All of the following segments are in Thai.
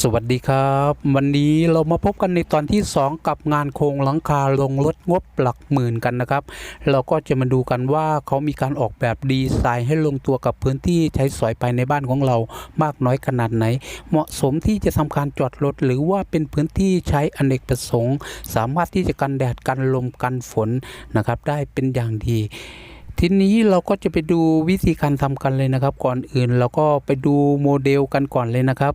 สวัสดีครับ วันนี้เรามาพบกันในตอนที่ 2 กับงานโครงหลังคาลงรถงบหลักหมื่นกันนะครับ เราก็จะมาดูกันว่าเขามีการออกแบบดีไซน์ให้ลงตัวกับพื้นที่ใช้สอยภายในบ้านของเรามากน้อยขนาดไหน เหมาะสมที่จะทำการจอดรถหรือว่าเป็นพื้นที่ใช้อเนกประสงค์ สามารถที่จะกันแดดกันลมกันฝนนะครับ ได้เป็นอย่างดีทีนี้เราก็จะไปดูวิธีการทำกันเลยนะครับ ก่อนอื่นเราก็ไปดูโมเดลกันก่อนเลยนะครับ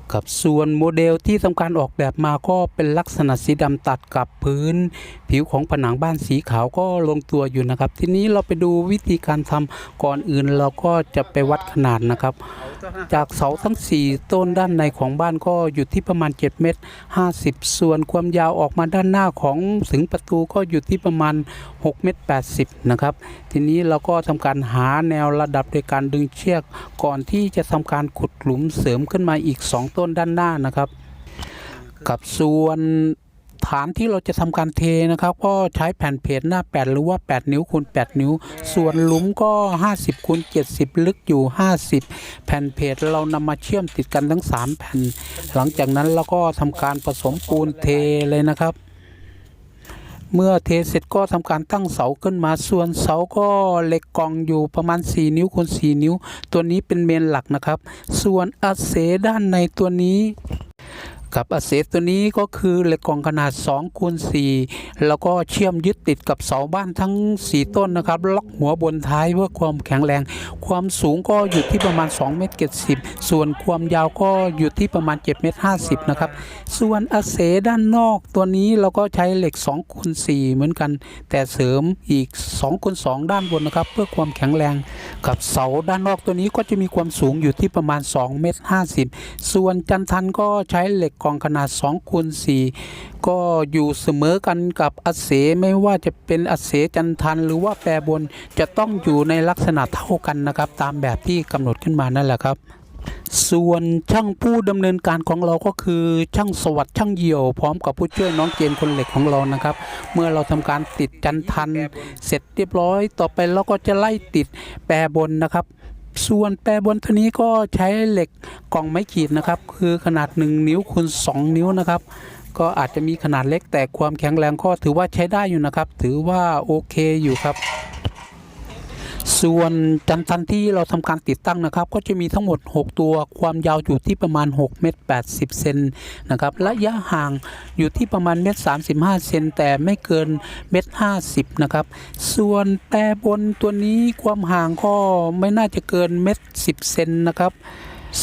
ครับส่วนโมเดลที่ทำการออกแบบมาก็เป็นลักษณะสีดำตัดกับพื้น ผิวของผนังบ้านสีขาวก็ลงตัวอยู่นะครับ ทีนี้เราไปดูวิธีการทำก่อนอื่นเราก็จะไปวัดขนาดนะครับ จากเสาทั้ง 4 ต้นด้านในของบ้านก็อยู่ที่ประมาณ 7 เมตร 50 ส่วนความยาวออกมาด้านหน้าของถึงประตูก็อยู่ที่ประมาณ 6 เมตร 80 นะครับ ทีนี้เราก็ทำการหาแนวระดับโดยการดึงเชือก ก่อนที่จะทำการขุดหลุมเสริมขึ้นมาอีก 2 ต้น้นด้านหน้านะครับ กับส่วนฐานที่เราจะทำการเทนะครับก็ใช้แผ่นเพจหน้า 8 หรือว่า 8 นิ้วคูณ8นิ้ว ส่วนหลุมก็ 50คูณ70 ลึกอยู่ 50 แผ่นเพจเรานำมาเชื่อมติดกันทั้ง 3 แผ่น หลังจากนั้นเราก็ทำการผสมปูนเทเลยนะครับ เมื่อเทเสร็จก็ทำการตั้งเสาขึ้นมาส่วนเสาก็เหล็กกองอยู่ประมาณ 4 นิ้วคูณ4นิ้ว ตัวนี้เป็นเมนหลักนะครับ ส่วนอาเสด้านในตัวนี้ กับอาเซตัวนี้ก็คือเหล็กกล่องขนาด2คูณ4แล้วก็เชื่อมยึดติดกับเสาบ้านทั้ง 4 ต้นนะครับ ล็อกหัวบนท้ายเพื่อความแข็งแรง ความสูงก็อยู่ที่ประมาณ2เมตร70 ส่วนความยาวก็อยู่ที่ประมาณ7เมตร50นะครับส่วนอาเซด้านนอกตัวนี้เราก็ใช้เหล็ก2คูณ4เหมือนกัน แต่เสริมอีก2คูณ2ด้านบนนะครับ เพื่อความแข็งแรงกับเสาด้านนอกตัวนี้ก็จะมีความสูงอยู่ที่ประมาณ2เมตร50 ส่วนจันทันก็ใช้เหล็กกองขนาด2คูณ4ก็อยู่เสมอกันกับอาเสไม่ว่าจะเป็นอาเสจันทันหรือว่าแปรบนจะต้องอยู่ในลักษณะเท่ากันนะครับ ตามแบบที่กำหนดขึ้นมานั่นแหละครับส่วนช่างผู้ดำเนินการของเราก็คือช่างสวัสดิ์ช่างเหี่ยวพร้อมกับผู้ช่วยน้องเจนคนเหล็กของเรานะครับ เมื่อเราทำการติดจันทันเสร็จเรียบร้อย ต่อไปเราก็จะไล่ติดแปรบนนะครับ ส่วนแปรบนทนี้ก็ใช้เหล็กกล่องไม้ขีดนะครับ คือขนาด 1 นิ้วคูณ2 นิ้วนะครับ ก็อาจจะมีขนาดเล็กแต่ความแข็งแรงก็ถือว่าใช้ได้อยู่นะครับ ถือว่าโอเคอยู่ครับ ส่วนจันทันที่เราทำการติดตั้งนะครับ ก็จะมีทั้งหมด 6 ตัวความยาวอยู่ที่ประมาณ6เมตร80เซนนะครับระยะห่างอยู่ที่ประมาณเมตร35เซนแต่ไม่เกินเมตร50นะครับส่วนแต่บนตัวนี้ความห่างก็ไม่น่าจะเกินเมตร10เซนนะครับ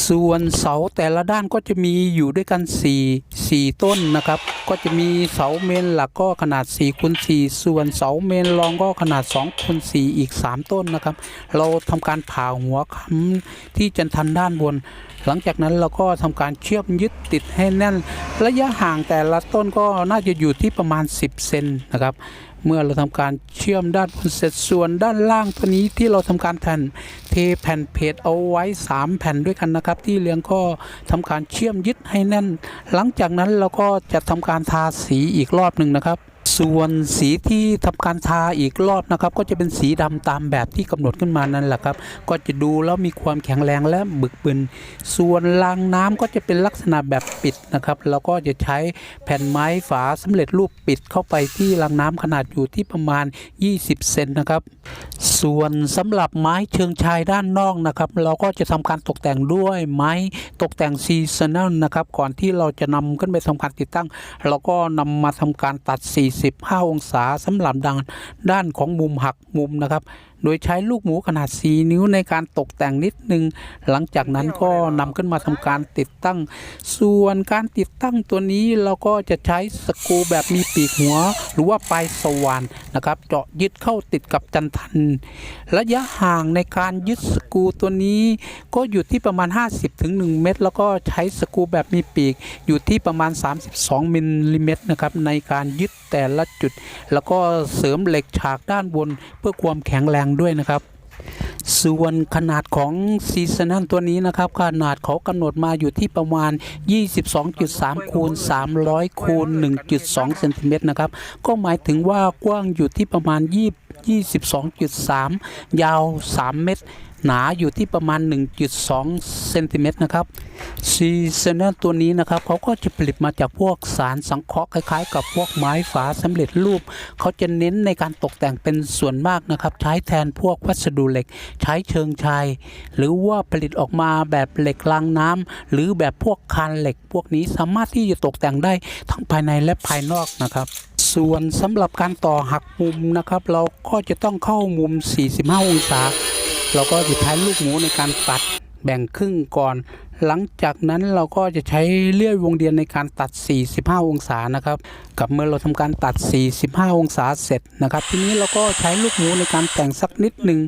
ส่วนเสาแต่ละด้านก็จะมีอยู่ด้วยกัน 4 4 ต้นนะครับ ก็จะมีเสาเมนหลักก็ขนาด4คูณ4ส่วนเสาเมนรองก็ขนาด2คูณ4อีก 3 ต้นนะครับ เราทำการผ่าหัวค้ำที่จันทันด้านบน หลังจากนั้นเราก็ทำการเชื่อมยึดติดให้แน่น ระยะห่างแต่ละต้นก็น่าจะอยู่ที่ประมาณ 10 เซนนะครับ เมื่อเราทำการเชื่อมด้านบนเสร็จส่วนด้านล่างตัวนี้ที่เราทำการแผ่นเทแผ่นเพจเอาไว้ 3 แผ่นด้วยกันนะครับ ที่เลี้ยงก็ทำการเชื่อมยึดให้แน่น หลังจากนั้นเราก็จะทำการทาสีอีกรอบหนึ่งนะครับ ส่วนสีที่ทำการทาอีกรอบนะครับ ก็จะเป็นสีดำตามแบบที่กำหนดขึ้นมานั่นแหละครับ ก็จะดูแล้วมีความแข็งแรงและบึกบึน ส่วนรางน้ำก็จะเป็นลักษณะแบบปิดนะครับแล้วก็จะใช้แผ่นไม้ฝาสำเร็จรูปปิดเข้าไปที่รางน้ำขนาดอยู่ที่ประมาณ 20 เซนนะครับ ส่วนสำหรับไม้เชิงชายด้านนอกนะครับ เราก็จะทำการตกแต่งด้วยไม้ตกแต่งซีซันแนลนะครับ ก่อนที่เราจะนำขึ้นไปทำการติดตั้ง เราก็นำมาทำการตัด45 องศาสำหรับดังด้านของมุมหักมุมนะครับโดยใช้ลูกหมูขนาด 4 นิ้วในการตกแต่งนิดหนึ่งหลังจากนั้นก็นำขึ้นมาทำการติดตั้ง ส่วนการติดตั้งตัวนี้เราก็จะใช้สกรูแบบมีปีกหัว หรือว่าปลายสว่านนะครับ เจาะยึดเข้าติดกับจันทัน ระยะห่างในการยึดสกรูตัวนี้ก็อยู่ที่ประมาณ 50ถึง1เมตร แล้วก็ใช้สกรูแบบมีปีกอยู่ที่ประมาณ 32มิลลิเมตรนะครับในการยึดแต่ละจุด แล้วก็เสริมเหล็กฉากด้านบนเพื่อความแข็งแรงด้วยนะครับ ส่วนขนาดของซีซันนัลตัวนี้นะครับ ขนาดเขากำหนดมาอยู่ที่ประมาณ 22.3 คูณ 300 คูณ 1.2 เซนติเมตรนะครับ ก็หมายถึงว่ากว้างอยู่ที่ประมาณ 22.3 ยาว 3 เมตร หนาอยู่ที่ประมาณ 1.2เซนติเมตรนะครับซีเซนเนอร์ตัวนี้นะครับเขาก็จะผลิตมาจากพวกสารสังเคราะห์คล้ายๆ กับพวกไม้ฝาสำเร็จรูป เขาจะเน้นในการตกแต่งเป็นส่วนมากนะครับ ใช้แทนพวกวัสดุเหล็ก ใช้เชิงชาย หรือว่าผลิตออกมาแบบเหล็กรางน้ำหรือแบบพวกคานเหล็ก พวกนี้สามารถที่จะตกแต่งได้ทั้งภายในและภายนอกนะครับส่วนสำหรับการต่อหักมุมนะครับ เราก็จะต้องเข้ามุม 45 องศา เราก็จะใช้ลูกหมูในการตัดแบ่งครึ่งก่อน หลังจากนั้นเราก็จะใช้เลื่อยวงเดือนในการตัด 45 องศานะครับ กับเมื่อเราทำการตัด 45 องศาเสร็จนะครับ ทีนี้เราก็ใช้ลูกหมูในการแต่งสักนิดหนึ่ง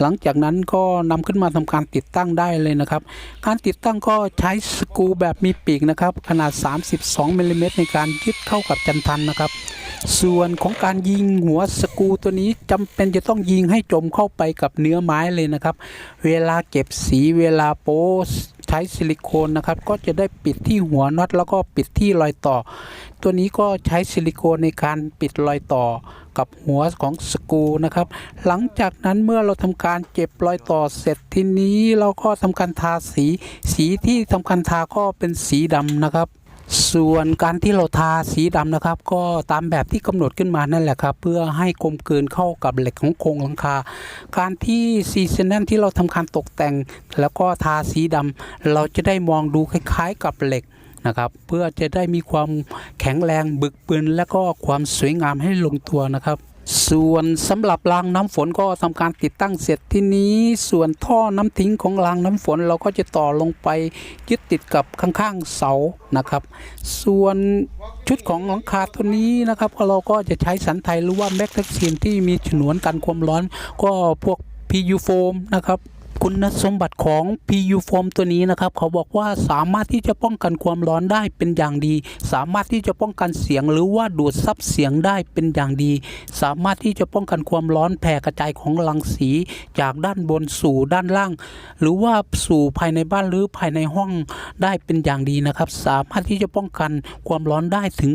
หลังจากนั้นก็นำขึ้นมาทำการติดตั้งได้เลยนะครับ การติดตั้งก็ใช้สกรูแบบมีปีกนะครับ ขนาด 32มิลลิเมตรในการยึดเข้ากับจันทันนะครับ ส่วนของการยิงหัวสกรูตัวนี้จำเป็นจะต้องยิงให้จมเข้าไปกับเนื้อไม้เลยนะครับ เวลาเก็บสีเวลาโป้ใช้ซิลิโคนนะครับ ก็จะได้ปิดที่หัวน็อตแล้วก็ปิดที่รอยต่อ ตัวนี้ก็ใช้ซิลิโคนในการปิดรอยต่อกับหัวของสกรูนะครับ หลังจากนั้นเมื่อเราทำการเก็บรอยต่อเสร็จทีนี้เราก็ทำการทาสี สีที่ทำการทาก็เป็นสีดำนะครับ ส่วนการที่เราทาสีดำนะครับ ก็ตามแบบที่กำหนดขึ้นมานั่นแหละครับ เพื่อให้กลมกลืนเข้ากับเหล็กของโครงหลังคา การที่ซีเซนแนนที่เราทำการตกแต่ง แล้วก็ทาสีดำเราจะได้มองดูคล้ายๆกับเหล็กนะครับเพื่อจะได้มีความแข็งแรงบึกบืนและก็ความสวยงามให้ลงตัวนะครับ ส่วนสำหรับรางน้ำฝนก็ทำการติดตั้งเสร็จที่นี้ ส่วนท่อน้ำทิ้งของรางน้ำฝนเราก็จะต่อลงไปยึดติดกับข้างๆเสานะครับ ส่วนชุดของหลังคาตัวนี้นะครับเราก็จะใช้สันไทยหรือว่าแม็กทักซีนที่มีฉนวนกันความร้อน ก็พวก PU โฟมนะครับ คุณสมบัติของ PU foam ตัวนี้นะครับเขาบอกว่าสามารถที่จะป้องกันความร้อนได้เป็นอย่างดี สามารถที่จะป้องกันเสียงหรือว่าดูดซับเสียงได้เป็นอย่างดี สามารถที่จะป้องกันความร้อนแผ่กระจายของรังสีจากด้านบนสู่ด้านล่าง หรือว่าสู่ภายในบ้านหรือภายในห้องได้เป็นอย่างดีนะครับ สามารถที่จะป้องกันความร้อนได้ถึง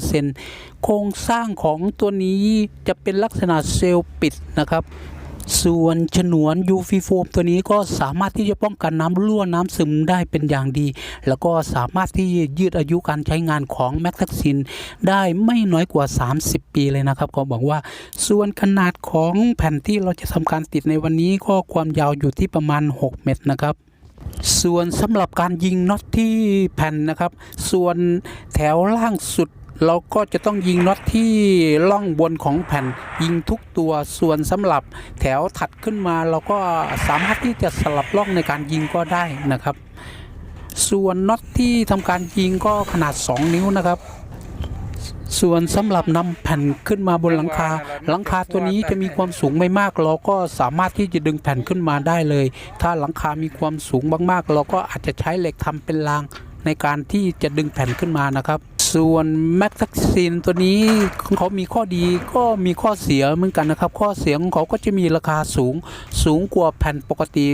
90%โครงสร้างของตัวนี้จะเป็นลักษณะเซลล์ปิดนะครับ ส่วนฉนวน UV โฟมตัวนี้ก็สามารถที่จะป้องกันน้ำรั่วน้ำซึมได้เป็นอย่างดี แล้วก็สามารถที่ยืดอายุการใช้งานของแม็กทักซินได้ไม่น้อยกว่า 30 ปีเลยนะครับก็บอกว่า ส่วนขนาดของแผ่นที่เราจะทำการติดในวันนี้ก็ความยาวอยู่ที่ประมาณ 6 เมตรนะครับส่วนสำหรับการยิงน็อตที่แผ่นนะครับ ส่วนแถวล่างสุด เราก็จะต้องยิงน็อตที่ล่องบนของแผ่นยิงทุกตัวส่วนสำหรับแถวถัดขึ้นมาเราก็สามารถที่จะสลับล่องในการยิงก็ได้นะครับ ส่วนน็อตที่ทำการยิงก็ขนาด 2 นิ้วนะครับ ส่วนสำหรับนำแผ่นขึ้นมาบนหลังคา หลังคาตัวนี้จะมีความสูงไม่มาก เราก็สามารถที่จะดึงแผ่นขึ้นมาได้เลย ถ้าหลังคามีความสูงมากๆ เราก็อาจจะใช้เหล็กทำเป็นรางในการที่จะดึงแผ่นขึ้นมานะครับ ส่วนแม็กซักซินตัวนี้ของเขามีข้อดีก็มีข้อเสียเหมือนกันนะครับ ข้อเสียของเขาก็จะมีราคาสูงสูงกว่าแผ่นปกติ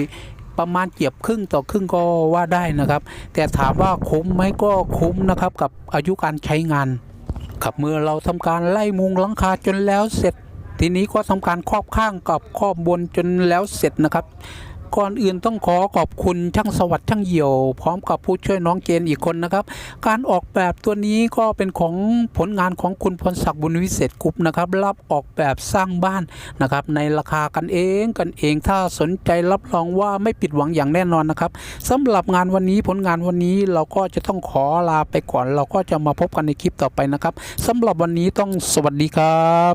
ประมาณเกียบครึ่งต่อครึ่งก็ว่าได้นะครับ แต่ถามว่าคุ้มไหมก็คุ้มนะครับกับอายุการใช้งานครับเมื่อเราทำการไล่มุงหลังคาจนแล้วเสร็จ ทีนี้ก็ทำการครอบข้างกับครอบบนจนแล้วเสร็จนะครับ ก่อนอื่นต้องขอขอบคุณช่างสวัสดิ์ช่างเหี่ยว พร้อมกับผู้ช่วยน้องเจนอีกคนนะครับ การออกแบบตัวนี้ก็เป็นของผลงานของคุณพรศักดิ์บุญวิเศษกรุ๊ปนะครับ รับออกแบบสร้างบ้านนะครับ ในราคากันเองกันเองถ้าสนใจรับรองว่าไม่ผิดหวังอย่างแน่นอนนะครับสำหรับงานวันนี้ผลงานวันนี้เราก็จะต้องขอลาไปก่อน เราก็จะมาพบกันในคลิปต่อไปนะครับสำหรับวันนี้ต้องสวัสดีครับ